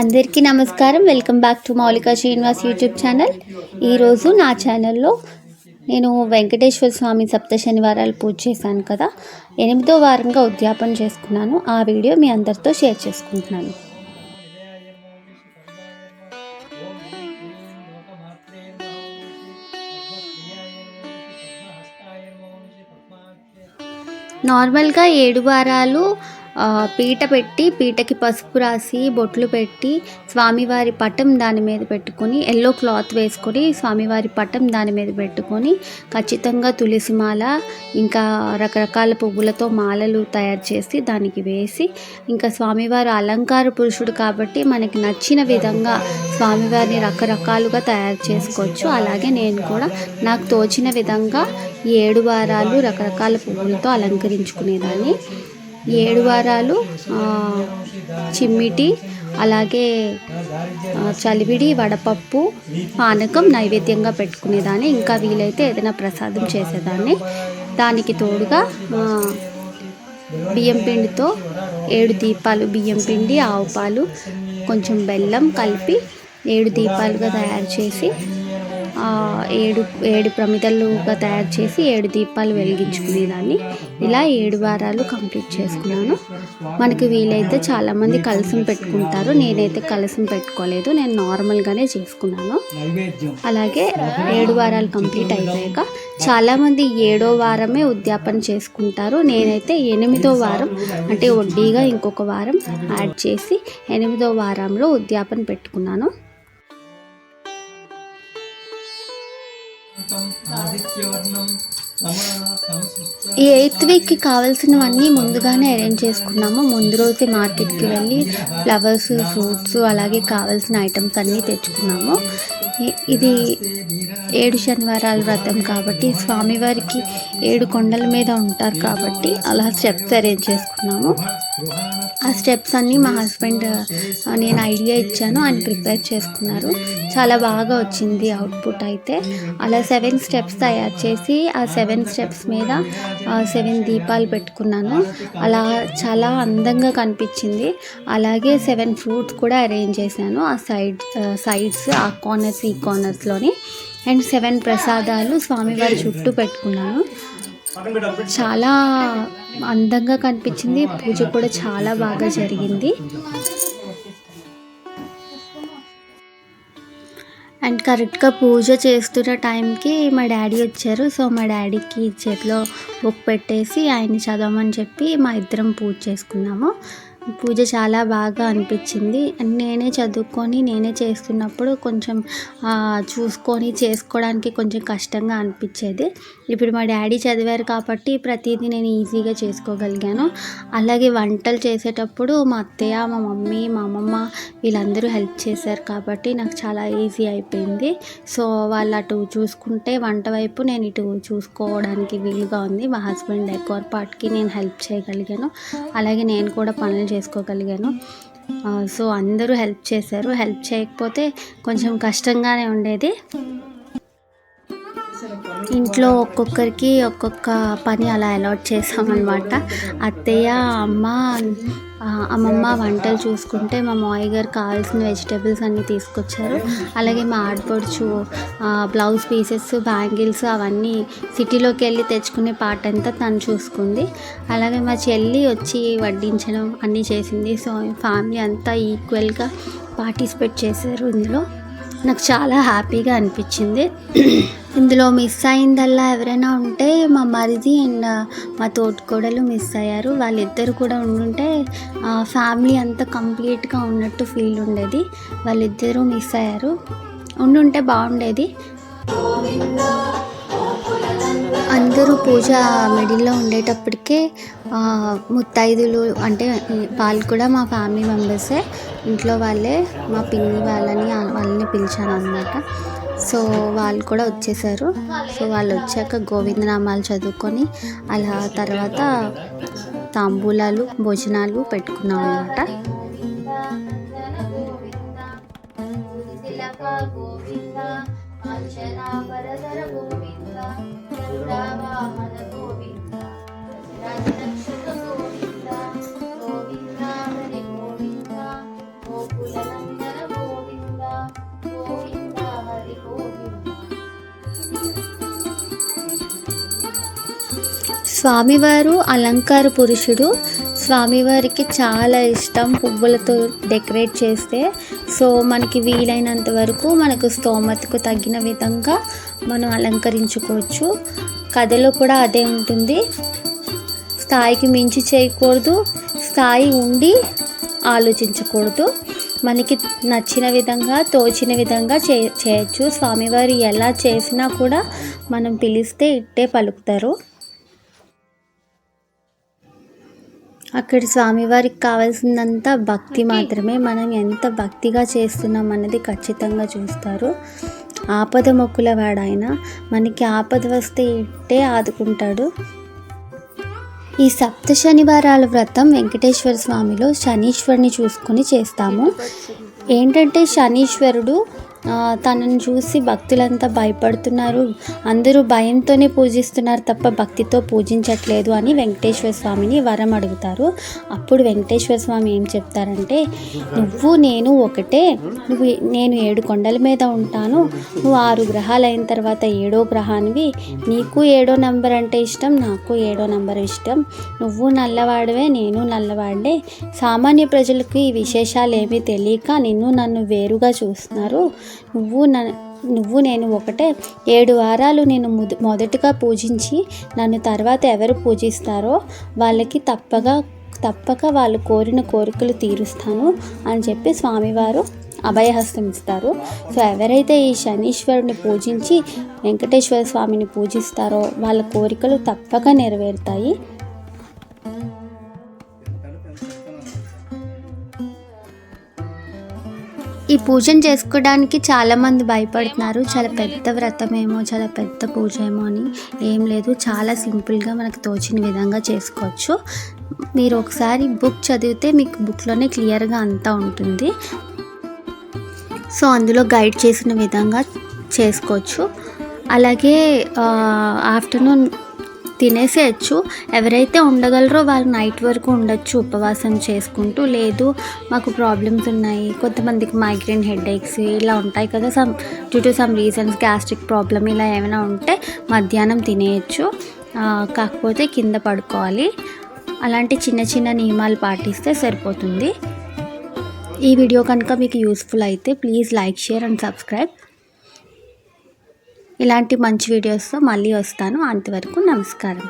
అందరికీ నమస్కారం. Welcome back to మౌలిక శ్రీనివాస్ యూట్యూబ్ ఛానల్ ఈరోజు నా ఛానల్లో నేను వెంకటేశ్వర స్వామి సప్త శనివారాలు పూజ చేశాను కదా. ఎనిమిదో వారంగా ఉద్యాపన చేసుకున్నాను. ఆ వీడియో మీ అందరితో షేర్ చేసుకుంటున్నాను. నార్మల్గా ఏడు వారాలు పీట పెట్టి పీటకి పసుపు రాసి బొట్లు పెట్టి స్వామివారి పటం దాని మీద పెట్టుకొని ఎల్లో క్లాత్ వేసుకొని స్వామివారి పటం దాని మీద పెట్టుకొని ఖచ్చితంగా తులసి మాల ఇంకా రకరకాల పువ్వులతో మాలలు తయారు చేసి దానికి వేసి ఇంకా స్వామివారు అలంకార పురుషుడు కాబట్టి మనకి నచ్చిన విధంగా స్వామివారిని రకరకాలుగా తయారు చేసుకోవచ్చు. అలాగే నేను కూడా నాకు తోచిన విధంగా ఏడు వారాలు రకరకాల పువ్వులతో అలంకరించుకునేదాన్ని. ఏడు వారాలు చిమ్మిటి అలాగే చలివిడి వడపప్పు పానకం నైవేద్యంగా పెట్టుకునేదాన్ని. ఇంకా వీలైతే ఏదైనా ప్రసాదం చేసేదాన్ని. దానికి తోడుగా బియ్యం పిండితో ఏడు దీపాలు బియ్యం పిండి ఆవు పాలు కొంచెం బెల్లం కలిపి ఏడు దీపాలుగా తయారు చేసి ఏడు ఏడు ప్రమిదలుగా తయారు చేసి ఏడు దీపాలు వెలిగించుకునేదాన్ని. ఇలా ఏడు వారాలు కంప్లీట్ చేసుకున్నాను. మనకి వీలైతే చాలామంది కలసం పెట్టుకుంటారు. నేనైతే కలసం పెట్టుకోలేదు. నేను నార్మల్గానే చేసుకున్నాను. అలాగే ఏడు వారాలు కంప్లీట్ అయిపోయాక చాలామంది ఏడో వారమే ఉద్యాపన చేసుకుంటారు. నేనైతే ఎనిమిదో వారం అంటే వడ్డీగా ఇంకొక వారం యాడ్ చేసి ఎనిమిదో వారంలో ఉద్యాపన పెట్టుకున్నాను. ఈ ఎయిత్ వీక్కి కావాల్సినవన్నీ ముందుగానే అరేంజ్ చేసుకున్నాము. ముందు రోజే మార్కెట్కి వెళ్ళి ఫ్లవర్స్ ఫ్రూట్స్ అలాగే కావాల్సిన ఐటమ్స్ అన్నీ తెచ్చుకున్నాము. ఇది ఏడు శనివారాల వ్రతం కాబట్టి స్వామివారికి ఏడు కొండల మీద ఉంటారు కాబట్టి అలా స్టెప్స్ అరేంజ్ చేసుకున్నాము. ఆ స్టెప్స్ అన్నీ మా హస్బెండ్ నేను ఐడియా ఇచ్చాను. ఆయన ప్రిపేర్ చేసుకున్నారు. చాలా బాగా వచ్చింది అవుట్పుట్ అయితే. అలా సెవెన్ స్టెప్స్ తయారు చేసి ఆ సెవెన్ స్టెప్స్ మీద సెవెన్ దీపాలు పెట్టుకున్నాను. అలా చాలా అందంగా కనిపించింది. అలాగే సెవెన్ ఫ్రూట్స్ కూడా అరేంజ్ చేశాను. ఆ సైడ్ సైడ్స్ ఆ కార్నర్స్ ఈ కార్నర్స్లోని అండ్ సెవెన్ ప్రసాదాలు స్వామివారి చుట్టూ పెట్టుకున్నాను. చాలా అందంగా కనిపించింది. పూజ కూడా చాలా బాగా జరిగింది. అండ్ కరెక్ట్గా పూజ చేస్తున్న టైంకి మా డాడీ వచ్చారు. సో మా డాడీకి చేతిలో బుక్ పెట్టేసి ఆయన్ని చదవమని చెప్పి మా ఇద్దరం పూజ చేసుకున్నాము. పూజ చాలా బాగా అనిపించింది. నేనే చదువుకొని నేనే చేస్తున్నప్పుడు కొంచెం చూసుకొని చేసుకోవడానికి కొంచెం కష్టంగా అనిపించేది. ఇప్పుడు మా డాడీ చదివారు కాబట్టి ప్రతిదీ నేను ఈజీగా చేసుకోగలిగాను. అలాగే వంటలు చేసేటప్పుడు మా అత్తయ్య మా మమ్మీ మా అమ్మమ్మ వీళ్ళందరూ హెల్ప్ చేశారు కాబట్టి నాకు చాలా ఈజీ అయిపోయింది. సో వాళ్ళు అటు చూసుకుంటే వంట వైపు నేను ఇటు చూసుకోవడానికి వీలుగా ఉంది. మా హస్బెండ్ ఎక్కువ పార్ట్కి నేను హెల్ప్ చేయగలిగాను. అలాగే నేను కూడా పనులు చేసుకోగలిగాను. సో అందరూ హెల్ప్ చేశారు. హెల్ప్ చేయకపోతే కొంచెం కష్టంగానే ఉండేది. ఇంట్లో ఒక్కొక్కరికి ఒక్కొక్క పని అలా అలాట్ చేసామన్నమాట అత్తయ్య అమ్మ అమ్మమ్మ వంటలు చూసుకుంటే మా మావయ్య గారు కావాల్సిన వెజిటేబుల్స్ అన్నీ తీసుకొచ్చారు. అలాగే మా ఆడపడుచు బ్లౌజ్ పీసెస్ బ్యాంగిల్స్ అవన్నీ సిటీలోకి వెళ్ళి తెచ్చుకునే పాట అంతా తను చూసుకుంది. అలాగే మా చెల్లి వచ్చి వడ్డించడం అన్నీ చేసింది. సో ఫ్యామిలీ అంతా ఈక్వల్గా పార్టిసిపేట్ చేశారు ఇందులో. నాకు చాలా హ్యాపీగా అనిపించింది. ఇందులో మిస్ అయిందల్లా ఎవరైనా ఉంటే మా మరిది అండ్ మా తోటికోడలు మిస్ అయ్యారు. వాళ్ళిద్దరు కూడా ఉండుంటే ఫ్యామిలీ అంతా కంప్లీట్గా ఉన్నట్టు ఫీల్ ఉండేది. వాళ్ళిద్దరూ మిస్ అయ్యారు. ఉండుంటే బాగుండేది. అందరూ పూజ మిడిల్లో ఉండేటప్పటికే ముత్తైదులు అంటే వాళ్ళు కూడా మా ఫ్యామిలీ మెంబర్సే. ఇంట్లో వాళ్ళే మా పిన్ని వాళ్ళని వాళ్ళని పిలిచాను అనమాట సో వాళ్ళు కూడా వచ్చేసారు. సో వాళ్ళు వచ్చాక గోవిందనామాలు చదువుకొని అలా తర్వాత తాంబూలాలు భోజనాలు పెట్టుకున్నాం అనమాట స్వామివారు అలంకార పురుషుడు. స్వామివారికి చాలా ఇష్టం పువ్వులతో డెకరేట్ చేస్తే. సో మనకి వీలైనంత వరకు మనకు స్తోమతకు తగిన విధంగా మనం అలంకరించుకోవచ్చు. కథలో కూడా అదే ఉంటుంది. స్థాయికి మించి చేయకూడదు. స్థాయి ఉండి ఆలోచించకూడదు. మనకి నచ్చిన విధంగా తోచిన విధంగా చే చేయొచ్చు. స్వామివారు ఎలా చేసినా కూడా మనం పిలిస్తే ఇట్టే పలుకుతారు. అక్కడ స్వామివారికి కావాల్సిందంతా భక్తి మాత్రమే మనం ఎంత భక్తిగా చేస్తున్నాం అన్నది ఖచ్చితంగా చూస్తారు. ఆపద మొక్కుల వాడాయన మనకి ఆపద వస్తే ఇట్టే ఆదుకుంటాడు. ఈ సప్త శనివారాల వ్రతం వెంకటేశ్వర స్వామిలో శనీశ్వరుని చూసుకొని చేస్తాము. ఏంటంటే శనీశ్వరుడు తనను చూసి భక్తులంతా భయపడుతున్నారు. అందరూ భయంతోనే పూజిస్తున్నారు తప్ప భక్తితో పూజించట్లేదు అని వెంకటేశ్వర స్వామిని వరం అడుగుతారు. అప్పుడు వెంకటేశ్వర స్వామి ఏం చెప్తారంటే నువ్వు నేను ఒకటే. నువ్వు నేను ఏడు కొండల మీద ఉంటాను. నువ్వు ఆరు గ్రహాలు అయిన తర్వాత ఏడో గ్రహానివి. నీకు ఏడో నంబర్ అంటే ఇష్టం నాకు ఏడో నంబర్ ఇష్టం. నువ్వు నల్లవాడవే నేను నల్లవాడే సామాన్య ప్రజలకు ఈ విశేషాలు ఏమీ తెలియక నిన్ను నన్ను వేరుగా చూస్తున్నారు. నువ్వు నన్ను నువ్వు నేను ఒకటే. ఏడు వారాలు నేను ముద మొదటగా పూజించి నన్ను తర్వాత ఎవరు పూజిస్తారో వాళ్ళకి తప్పగా తప్పక వాళ్ళు కోరిన కోరికలు తీరుస్తాను అని చెప్పి స్వామివారు అభయహస్తం ఇస్తారు. సో ఎవరైతే ఈ శనీశ్వరుని పూజించి వెంకటేశ్వర స్వామిని పూజిస్తారో వాళ్ళ కోరికలు తప్పక నెరవేరుతాయి. ఈ పూజను చేసుకోవడానికి చాలామంది భయపడుతున్నారు. చాలా పెద్ద వ్రతమేమో చాలా పెద్ద పూజ ఏమో అని ఏం లేదు. చాలా సింపుల్గా మనకు తోచిన విధంగా చేసుకోవచ్చు. మీరు ఒకసారి బుక్ చదివితే మీకు బుక్లోనే క్లియర్గా అంతా ఉంటుంది. సో అందులో గైడ్ చేసిన విధంగా చేసుకోవచ్చు. అలాగే ఆఫ్టర్నూన్ తినేసేయచ్చు. ఎవరైతే ఉండగలరో వాళ్ళు నైట్ వరకు ఉండొచ్చు ఉపవాసం చేసుకుంటూ. లేదు మాకు ప్రాబ్లమ్స్ ఉన్నాయి. కొంతమందికి మైగ్రేన్ హెడేక్స్ ఇలా ఉంటాయి కదా. Some due to some reasons gastric problem ఇలా ఏమైనా ఉంటే మధ్యాహ్నం తినేయచ్చు. కాకపోతే కింద పడుకోవాలి. అలాంటి చిన్న చిన్న నియమాలు పాటిస్తే సరిపోతుంది. ఈ వీడియో కనుక మీకు యూస్ఫుల్ అయితే please like share and subscribe ఇలాంటి మంచి వీడియోస్తో మళ్ళీ వస్తాను. అంతవరకు నమస్కారం.